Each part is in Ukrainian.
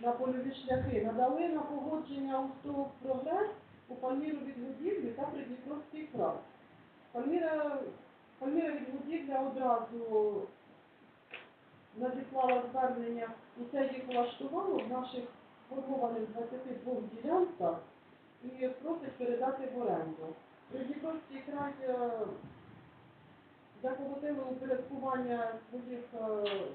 на польові шляхи надали на погодження УСТО прогрес у Пальміру відгодівлі та Придніпровський край. Пальміра, Пальміра відгодівля одразу надіслала звернення, і це їх влаштувало в наших формованих 22 ділянках і просить передати в оренду. Придніпровський край е, заколотили упорядкування своїх е,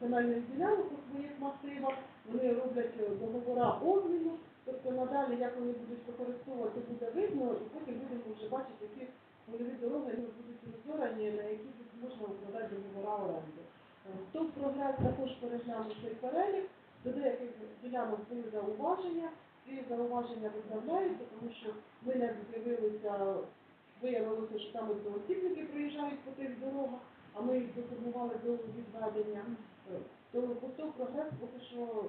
земельних ділянок у своїх масивах, вони роблять е, договора обміну, тобто надалі, як вони будуть використовувати, буде видно, і потім будемо вже бачити, які польові дороги будуть розбирані, на які можна укладати договора оренди. Е, Тут прогрес також переглянув цей перелік, до деяких ділянок були зауваження, ці зауваження виправляються, тому що ми не з'явилися, виявилося, що там одноосібники проїжджають по тих а ми їх доформували до відведення. Е, То потім прогрес поки що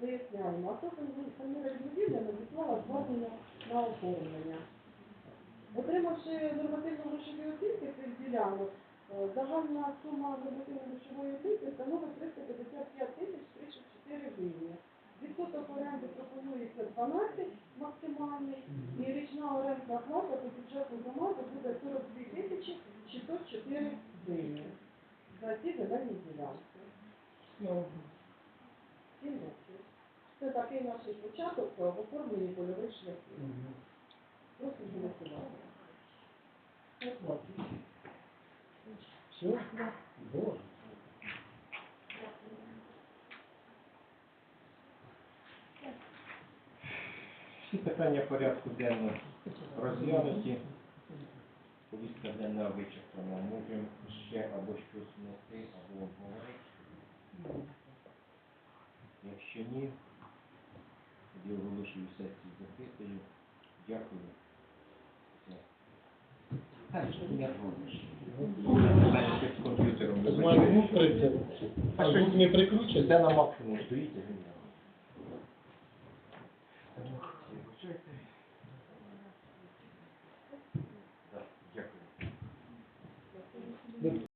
виясняємо. А то Каміра відвідня надіслала звернення на оформлення. Отримавши нормативно-грошові оцінки цих ділянок, е, загальна сума нормативно-грошової оцінки становить 355 тисяч 34 гривні. Відсоток оренди пропонується 12 максимальний, і річна орендна плата по бюджету громади буде 42 тисячі 604 гривні за ці земельні ділянки. Всім років. Це такий наш початок в оформленні польових шляхів. Просто голосувати. Все? Боже. Всі питання порядку денного розглянуті. Повістка денна вичерпана. Можемо ще або щось внести, або обговорити. Якщо ні, тоді оголошую сесію закритою. Дякую. Все. Та що ти не з комп'ютером вибачаю. прийде. А звук не прикручений? Це на максимум стоїть, а він не робить.